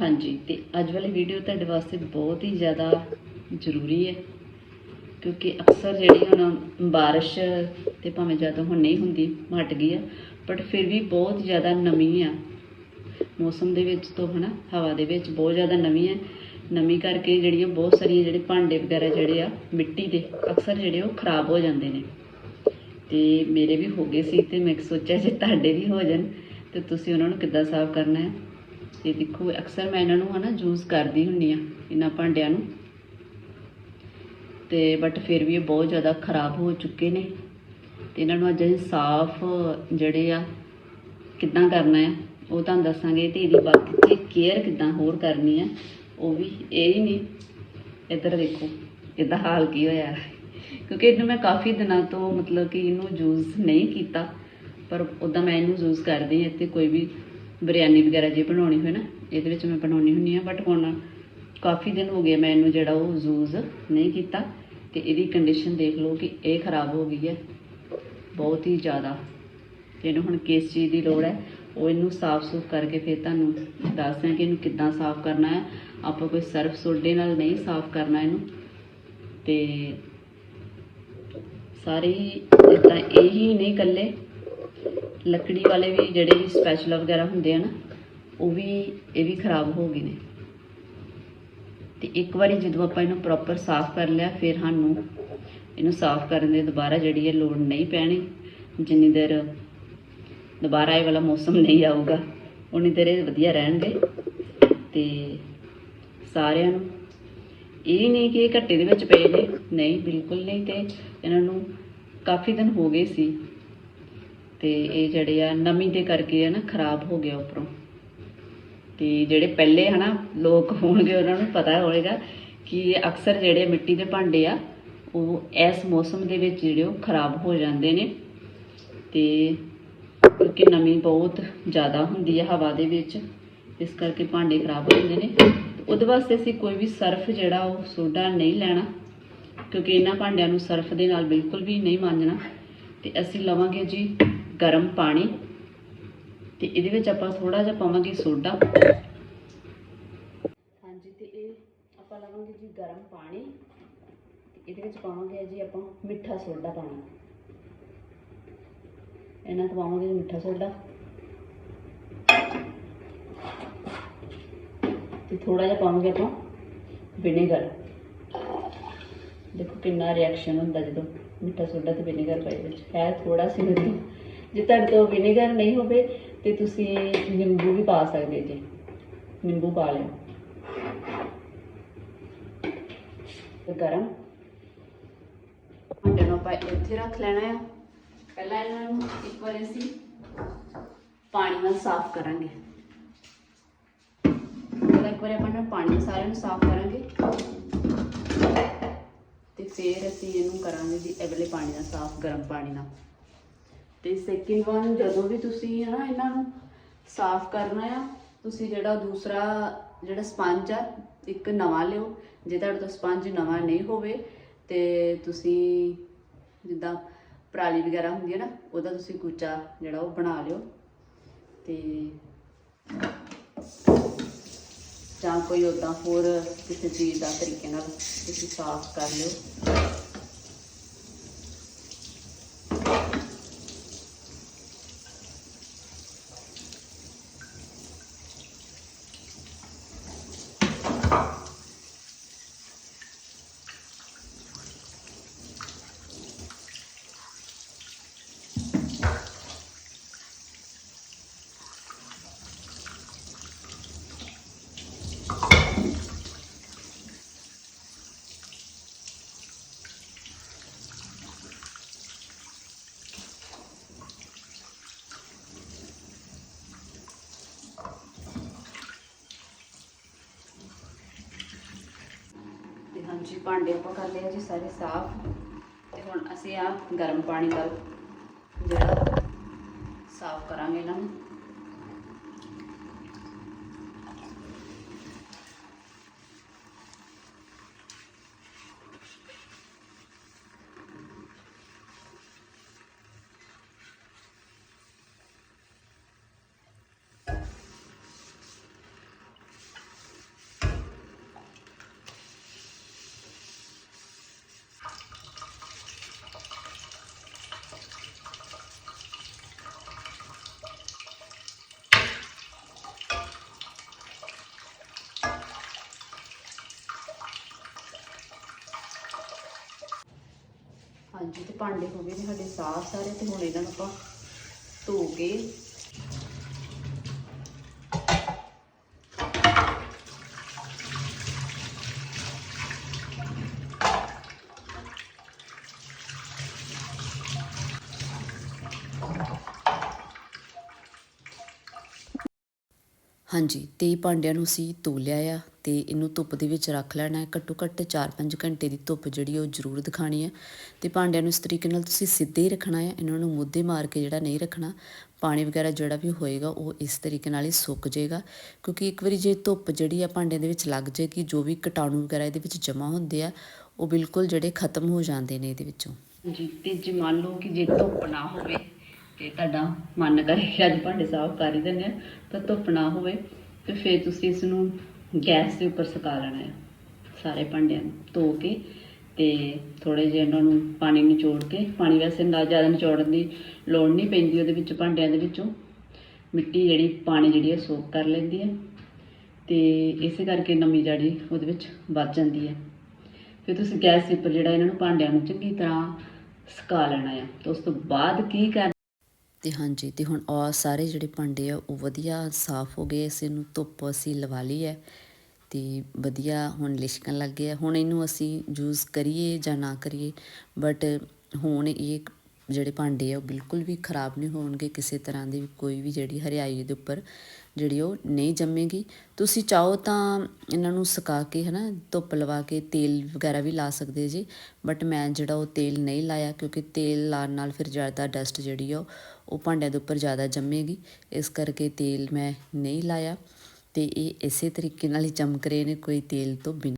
ਹਾਂਜੀ, ਤੇ ਅੱਜ ਵਾਲੀ ਵੀਡੀਓ ਤੁਹਾਡੇ ਵਾਸਤੇ ਬਹੁਤ ਹੀ ਜ਼ਿਆਦਾ ਜ਼ਰੂਰੀ ਹੈ, ਕਿਉਂਕਿ ਅਕਸਰ ਜਿਹੜੀ ਹੁਣ ਬਾਰਿਸ਼ ਤੇ ਭਾਵੇਂ ਜਦੋਂ ਹੁਣ ਨਹੀਂ ਹੁੰਦੀ ਹਟ ਗਈ ਆ ਬਟ ਫਿਰ ਵੀ ਬਹੁਤ ਜ਼ਿਆਦਾ ਨਮੀ ਆ। ਮੌਸਮ ਦੇ ਵਿੱਚ ਤੋਂ ਹਨਾ, ਹਵਾ ਦੇ ਵਿੱਚ ਬਹੁਤ ਜ਼ਿਆਦਾ ਨਮੀ ਹੈ ਨਮੀ ਕਰਕੇ ਜਿਹੜੀਆਂ ਬਹੁਤ ਸਾਰੀਆਂ ਜਿਹੜੇ ਭਾਂਡੇ ਵਗੈਰਾ ਜਿਹੜੇ ਆ, ਮਿੱਟੀ ਦੇ ਅਕਸਰ ਜਿਹੜੇ ਉਹ ਖਰਾਬ ਹੋ ਜਾਂਦੇ ਨੇ। ਤੇ ਮੇਰੇ ਵੀ ਹੋ ਗਏ ਸੀ ਤੇ ਮੈਂ ਸੋਚਿਆ ਜੇ ਤੁਹਾਡੇ ਵੀ ਹੋ ਜਾਣ, ਤੇ ਤੁਸੀਂ ਉਹਨਾਂ ਨੂੰ ਕਿੱਦਾਂ ਸਾਫ਼ ਕਰਨਾ ਹੈ? ਤੇ ਦੇਖੋ, ਅਕਸਰ ਮੈਂ ਇਹਨਾਂ ਨੂੰ ਹਨਾ ਯੂਜ਼ ਕਰਦੀ ਹੁੰਨੀ ਆ ਇਹਨਾਂ ਭਾਂਡਿਆਂ ਨੂੰ। ਤੇ ਬਟ ਫਿਰ ਵੀ ਇਹ ਬਹੁਤ ਜ਼ਿਆਦਾ ਖਰਾਬ ਹੋ ਚੁੱਕੇ ਨੇ। ਤੇ ਇਹਨਾਂ ਨੂੰ ਅੱਜ ਅਸੀਂ ਸਾਫ਼ ਜਿਹੜੇ ਆ, ਕਿੱਦਾਂ ਕਰਨਾ ਆ, ਉਹ ਤੁਹਾਨੂੰ ਦੱਸਾਂਗੇ। ਤੇ ਇਹਦੀ ਬਾਕੀ ਕੇਅਰ ਕਿੱਦਾਂ ਹੋਰ ਕਰਨੀ ਹੈ ਉਹ ਵੀ ਇਹ ਹੀ ਨਹੀਂ ਇੱਧਰ ਦੇਖੋ, ਇਹਦਾ ਹਾਲ ਕੀ ਹੋਇਆ। ਕਿਉਂਕਿ ਇਹਨੂੰ ਮੈਂ ਕਾਫੀ ਦਿਨਾਂ ਤੋਂ ਮਤਲਬ ਕਿ ਇਹਨੂੰ ਯੂਜ਼ ਨਹੀਂ ਕੀਤਾ, ਪਰ ਉਦਾਂ ਮੈਂ ਇਹਨੂੰ ਯੂਜ਼ ਕਰਦੀ ਹਾਂ ਤੇ ਕੋਈ ਵੀ ਬਿਰਿਆਨੀ ਵਗੈਰਾ ਜੇ ਬਣਾਉਣੀ ਹੋਵੇ ਨਾ, ਇਹਦੇ ਵਿੱਚ ਮੈਂ ਬਣਾਉਣੀ ਹੁੰਨੀ ਆ ਬਟ ਹੁਣ ਕਾਫੀ ਦਿਨ ਹੋ ਗਏ ਮੈਂ ਇਹਨੂੰ ਜਿਹੜਾ ਉਹ ਯੂਜ਼ ਨਹੀਂ ਕੀਤਾ, ਤੇ ਇਹਦੀ ਕੰਡੀਸ਼ਨ ਦੇਖ ਲਓ ਕਿ ਇਹ ਖਰਾਬ ਹੋ ਗਈ ਹੈ। ਬਹੁਤ ਹੀ ਜ਼ਿਆਦਾ। ਤੇ ਇਹਨੂੰ ਹੁਣ ਕਿਸ ਚੀਜ਼ ਦੀ ਲੋੜ ਹੈ, ਉਹ ਇਹਨੂੰ ਸਾਫ਼ ਸੁਫ ਕਰਕੇ ਫਿਰ ਤੁਹਾਨੂੰ ਦੱਸਦੇ ਹਾਂ ਕਿ ਇਹਨੂੰ ਕਿੱਦਾਂ ਸਾਫ਼ ਕਰਨਾ ਹੈ। ਆਪਾਂ ਕੋਈ ਸਰਫ ਸੋਡੇ ਨਾਲ ਨਹੀਂ ਸਾਫ਼ ਕਰਨਾ ਇਹਨੂੰ। ਤੇ ਸਾਰੇ ਇਦਾਂ ਇਹੀ ਨਹੀਂ ਇਕੱਲੇ। ਲੱਕੜੀ ਵਾਲੇ ਵੀ ਜਿਹੜੇ ਵੀ ਸਪੈਸ਼ਲ ਵਗੈਰਾ ਹੁੰਦੇ ਆ ਨਾ, ਉਹ ਵੀ, ਇਹ ਵੀ ਖਰਾਬ ਹੋ ਗਏ ਨੇ। ਤੇ ਇੱਕ ਵਾਰੀ ਜਦੋਂ ਆਪਾਂ ਇਹਨੂੰ ਪ੍ਰੋਪਰ ਸਾਫ਼ ਕਰ ਲਿਆ, ਫਿਰ ਸਾਨੂੰ ਇਹਨੂੰ ਸਾਫ਼ ਕਰਨ ਦੇ ਦੁਬਾਰਾ ਜਿਹੜੀ ਇਹ ਲੋੜ ਨਹੀਂ ਪੈਣੀ, ਜਿੰਨੀ ਦੇਰ ਦੁਬਾਰਾ ਇਹ ਵਾਲਾ ਮੌਸਮ ਨਹੀਂ ਆਊਗਾ, ਉਨੀ ਦੇਰ ਇਹ ਵਧੀਆ ਰਹਿਣਗੇ। ਤੇ ਸਾਰਿਆਂ ਨੂੰ, ਇਹ ਨਹੀਂ ਕਿ ਇਹ ਘੱਟੇ ਦੇ ਵਿੱਚ ਪਏ ਨੇ, ਨਹੀਂ, ਬਿਲਕੁਲ ਨਹੀਂ ਤੇ ਇਹਨਾਂ ਨੂੰ ਕਾਫੀ ਦਿਨ ਹੋ ਗਏ ਸੀ। ਤੇ ਇਹ ਜਿਹੜੇ ਆ ਨਮੀ ਦੇ ਕਰਕੇ ਆ ਨਾ ਖਰਾਬ ਹੋ ਗਿਆ ਉੱਪਰੋਂ। ਤੇ ਜਿਹੜੇ ਪਹਿਲੇ ਹਨਾ ਲੋਕ ਹੋਣਗੇ ਉਹਨਾਂ ਨੂੰ ਪਤਾ ਹੋਵੇਗਾ ਕਿ ਅਕਸਰ ਜਿਹੜੇ ਮਿੱਟੀ ਦੇ ਭਾਂਡੇ ਆ ਉਹ ਇਸ ਮੌਸਮ ਦੇ ਵਿੱਚ ਜਿਹੜੇ ਉਹ ਖਰਾਬ ਹੋ ਜਾਂਦੇ ਨੇ। ਤੇ ਕਿਉਂਕਿ ਨਮੀ ਬਹੁਤ ਜ਼ਿਆਦਾ ਹੁੰਦੀ ਹੈ ਹਵਾ ਦੇ ਵਿੱਚ ਇਸ ਕਰਕੇ ਭਾਂਡੇ ਖਰਾਬ ਹੋ ਜਾਂਦੇ ਨੇ। ਉਹਦੇ ਵਾਸਤੇ ਅਸੀਂ ਕੋਈ ਵੀ ਸਰਫ ਜਿਹੜਾ ਉਹ ਸੋਡਾ ਨਹੀਂ ਲੈਣਾ ਕਿਉਂਕਿ ਇਹਨਾਂ ਭਾਂਡਿਆਂ ਨੂੰ ਸਰਫ ਦੇ ਨਾਲ ਬਿਲਕੁਲ ਵੀ ਨਹੀਂ ਮਾਂਜਣਾ। ਤੇ ਅਸੀਂ ਲਵਾਂਗੇ ਜੀ ਗਰਮ ਪਾਣੀ ਤੇ ਇਹਦੇ ਵਿੱਚ ਆਪਾਂ ਥੋੜਾ ਜਿਹਾ ਪਾਵਾਂਗੇ ਸੋਡਾ। ਹਾਂਜੀ, ਤੇ ਇਹ ਆਪਾਂ ਲਵਾਂਗੇ ਜੀ ਗਰਮ ਪਾਣੀ। ਤੇ ਇਹਦੇ ਵਿੱਚ ਪਾਵਾਂਗੇ ਜੀ ਆਪਾਂ ਮਿੱਠਾ ਸੋਡਾ ਪਾਣਾ। ਇਹਨਾਂ ਤੋਂ ਪਾਵਾਂਗੇ ਮਿੱਠਾ ਸੋਡਾ। ਤੇ ਥੋੜਾ ਜਿਹਾ ਪਾਵਾਂਗੇ ਆਪਾਂ ਵਿਨੇਗਰ। ਦੇਖੋ ਕਿੰਨਾ ਰਿਐਕਸ਼ਨ ਹੁੰਦਾ ਜਦੋਂ ਮਿੱਠਾ ਸੋਡਾ ਤੇ ਵਿਨੇਗਰ ਪਏ ਵਿੱਚ। ਹੈ ਥੋੜਾ ਸੀ ਮਿੱਠਾ ਜੇ ਤੁਹਾਡੇ ਤੋਂ ਵਿਨੇਗਰ ਨਹੀਂ ਹੋਵੇ ਤੇ ਤੁਸੀਂ ਨਿੰਬੂ ਵੀ ਪਾ ਸਕਦੇ ਜੀ। ਨਿੰਬੂ ਪਾ ਲਿਓ। ਗਰਮ। ਭਾਂਡੇ ਨੂੰ ਆਪਾਂ ਇੱਥੇ ਰੱਖ ਲੈਣਾ ਆ। ਪਹਿਲਾਂ ਇਹਨਾਂ ਨੂੰ ਇੱਕ ਵਾਰ ਅਸੀਂ ਪਾਣੀ ਨਾਲ ਸਾਫ਼ ਕਰਾਂਗੇ। ਪਹਿਲਾਂ ਇੱਕ ਵਾਰ ਆਪਾਂ ਪਾਣੀ ਨਾਲ ਸਾਰਿਆਂ ਨੂੰ ਸਾਫ਼ ਕਰਾਂਗੇ। ਤੇ ਫਿਰ ਅਸੀਂ ਇਹਨੂੰ ਕਰਾਂਗੇ ਜੀ ਅਗਲੇ ਪਾਣੀ ਨਾਲ ਸਾਫ਼, ਗਰਮ ਪਾਣੀ ਨਾਲ। ਤੇ ਸੈਕਿੰਡ ਵਨ ਜਦੋਂ ਵੀ ਤੁਸੀਂ ਹਨਾ ਇਹਨਾਂ ਨੂੰ ਸਾਫ਼ ਕਰਨਾ ਆ, ਤੁਸੀਂ ਜਿਹੜਾ ਦੂਸਰਾ ਜਿਹੜਾ ਸਪੰਜ ਆ, ਇੱਕ ਨਵਾਂ ਲਿਓ, ਜੇ ਤੁਹਾਡੇ ਤੋਂ ਸਪੰਜ ਨਵਾਂ ਨਹੀਂ ਹੋਵੇ ਤੇ ਤੁਸੀਂ ਜਿੱਦਾਂ ਪਰਾਲੀ ਵਗੈਰਾ ਹੁੰਦੀ ਹੈ ਨਾ, ਉਹਦਾ ਤੁਸੀਂ ਕੁਚਾ ਜਿਹੜਾ ਉਹ ਬਣਾ ਲਿਓ ਤੇ ਜਾਂ ਕੋਈ ਉਦਾਂ ਹੋਰ ਕਿਸੇ ਚੀਜ਼ ਦਾ ਤਰੀਕੇ ਨਾਲ ਤੁਸੀਂ ਸਾਫ਼ ਕਰ ਲਿਓ। ਤੇ ਭਾਂਡੇ ਆਪਾਂ ਕਰ ਲਿਆ ਜੀ, ਸਾਰੇ ਸਾਫ਼। ਤੇ ਹੁਣ ਅਸੀਂ ਆ ਗਰਮ ਪਾਣੀ ਨਾਲ ਜਿਹੜਾ ਸਾਫ਼ ਕਰਾਂਗੇ ਇਹਨਾਂ ਨੂੰ। ਹਾਂਜੀ, ਤੇ ਭਾਂਡੇ ਹੋ ਗਏ ਨੇ ਸਾਡੇ ਸਾਫ਼ ਸਾਰੇ, ਤੇ ਹੁਣ ਇਹਨਾਂ ਨੂੰ ਆਪਾਂ ਧੋ ਕੇ ਹਾਂਜੀ ਤੇ ਭਾਂਡਿਆਂ ਨੂੰ ਅਸੀਂ ਧੋ ਲਿਆ ਆ ਤੇ ਇਹਨੂੰ ਧੁੱਪ ਦੇ ਵਿੱਚ ਰੱਖ ਲੈਣਾ ਹੈ। ਘੱਟੋ ਘੱਟ 4-5 ਘੰਟੇ ਦੀ ਧੁੱਪ ਜਿਹੜੀ ਉਹ ਜ਼ਰੂਰ ਦਿਖਾਣੀ ਹੈ। ਤੇ ਭਾਂਡਿਆਂ ਨੂੰ ਇਸ ਤਰੀਕੇ ਨਾਲ ਤੁਸੀਂ ਸਿੱਧੇ ਹੀ ਰੱਖਣਾ ਹੈ। ਇਹਨਾਂ ਨੂੰ ਮੁੱਦੇ ਮਾਰ ਕੇ ਜਿਹੜਾ ਨਹੀਂ ਰੱਖਣਾ, ਪਾਣੀ ਵਗੈਰਾ ਜਿਹੜਾ ਵੀ ਹੋਏਗਾ ਉਹ ਇਸ ਤਰੀਕੇ ਨਾਲ ਹੀ ਸੁੱਕ ਜਾਏਗਾ। ਕਿਉਂਕਿ ਇੱਕ ਵਾਰੀ ਜੇ ਧੁੱਪ ਜਿਹੜੀ ਆ ਭਾਂਡਿਆਂ ਦੇ ਵਿੱਚ ਲੱਗ ਜਾਏਗੀ ਜੋ ਵੀ ਕੀਟਾਣੂ ਵਗੈਰਾ ਇਹਦੇ ਵਿੱਚ ਜਮਾ ਹੁੰਦੇ ਆ, ਉਹ ਬਿਲਕੁਲ ਜਿਹੜੇ ਖਤਮ ਹੋ ਜਾਂਦੇ ਨੇ ਇਹਦੇ ਵਿੱਚੋਂ। ਜੀ, ਤੇ ਜੇ ਮੰਨ ਲਓ ਕਿ ਜੇ ਧੁੱਪ ਨਾ ਹੋਵੇ ਤੇ ਤੁਹਾਡਾ ਮਨ ਕਰੇ ਕਿ ਅੱਜ ਭਾਂਡੇ ਸਾਫ਼ ਕਰ ਹੀ ਦਿੰਦੇ ਆ, ਤਾਂ ਧੁੱਪ ਨਾ ਹੋਵੇ ਤੇ ਫਿਰ ਤੁਸੀਂ ਇਸ ਨੂੰ ਗੈਸ ਦੇ ਉੱਪਰ ਸੁਕਾ ਲੈਣਾ ਹੈ ਸਾਰੇ ਭਾਂਡਿਆਂ ਨੂੰ ਧੋ ਕੇ ਤੇ ਥੋੜੇ ਜਿਹੇ ਇਹਨਾਂ ਨੂੰ ਪਾਣੀ ਨਿਚੋੜ ਕੇ, ਪਾਣੀ ਵੈਸੇ ਨਾ ਜ਼ਿਆਦਾ ਨਿਚੋੜਨ ਦੀ ਲੋੜ ਨਹੀਂ ਪੈਂਦੀ ਉਹਦੇ ਵਿੱਚ ਭਾਂਡਿਆਂ ਦੇ ਵਿੱਚੋਂ। ਮਿੱਟੀ ਜਿਹੜੀ ਪਾਣੀ ਜਿਹੜੀ ਹੈ ਸੋਕ ਕਰ ਲੈਂਦੀ ਹੈ ਤੇ ਇਸੇ ਕਰਕੇ ਨਮੀ ਜਿਹੜੀ ਉਹਦੇ ਵਿੱਚ ਵੱਧ ਜਾਂਦੀ ਹੈ। ਫਿਰ ਤੁਸੀਂ ਗੈਸ ਦੇ ਉੱਪਰ ਜਿਹੜਾ ਇਹਨਾਂ ਨੂੰ ਭਾਂਡਿਆਂ ਨੂੰ ਚੰਗੀ ਤਰ੍ਹਾਂ ਸੁਕਾ ਲੈਣਾ ਆ ਤੇ ਉਸ ਤੋਂ ਬਾਅਦ ਕੀ ਕਰ ਤੇ ਹਾਂਜੀ। ਤੇ ਹੁਣ ਆ ਸਾਰੇ ਜਿਹੜੇ ਭਾਂਡੇ ਆ, ਉਹ ਵਧੀਆ ਸਾਫ਼ ਹੋ ਗਏ। ਅਸੀਂ ਇਹਨੂੰ ਧੁੱਪ ਅਸੀਂ ਲਵਾ ਲਈ ਹੈ ਤੇ ਵਧੀਆ ਹੁਣ ਲਿਸ਼ਕਣ ਲੱਗ ਗਿਆ ਹੁਣ ਇਹਨੂੰ ਅਸੀਂ ਯੂਜ਼ ਕਰੀਏ ਜਾਂ ਨਾ ਕਰੀਏ ਬਟ ਹੁਣ ਇਹ ਜਿਹੜੇ ਭਾਂਡੇ ਆ ਉਹ ਬਿਲਕੁਲ ਵੀ ਖਰਾਬ ਨਹੀਂ ਹੋਣਗੇ, ਕਿਸੇ ਤਰ੍ਹਾਂ ਦੀ ਕੋਈ ਵੀ ਜਿਹੜੀ ਹਰਿਆਈ ਦੇ ਉੱਪਰ ਜਿਹੜੀ ਉਹ ਨਹੀਂ ਜੰਮੇਗੀ। ਤੁਸੀਂ ਚਾਹੋ ਤਾਂ ਇਹਨਾਂ ਨੂੰ ਸੁਕਾ ਕੇ, ਹਨਾ, ਧੁੱਪ ਲਵਾ ਕੇ ਤੇਲ ਵਗੈਰਾ ਵੀ ਲਾ ਸਕਦੇ ਜੀ ਬਟ ਮੈਂ ਜਿਹੜਾ ਉਹ ਤੇਲ ਨਹੀਂ ਲਾਇਆ ਕਿਉਂਕਿ ਤੇਲ ਲਾਉਣ ਨਾਲ ਫਿਰ ਜ਼ਿਆਦਾ ਡਸਟ ਜਿਹੜੀ ਆ ਉਹ ਭਾਂਡਿਆਂ ਦੇ ਉੱਪਰ ਜ਼ਿਆਦਾ ਜੰਮੇਗੀ। ਇਸ ਕਰਕੇ ਤੇਲ ਮੈਂ ਨਹੀਂ ਲਾਇਆ ਤੇ ਇਹ ਇਸੇ ਤਰੀਕੇ ਨਾਲ ਹੀ ਚਮਕ ਰਹੇ ਨੇ ਕੋਈ ਤੇਲ ਤੋਂ ਬਿਨਾਂ।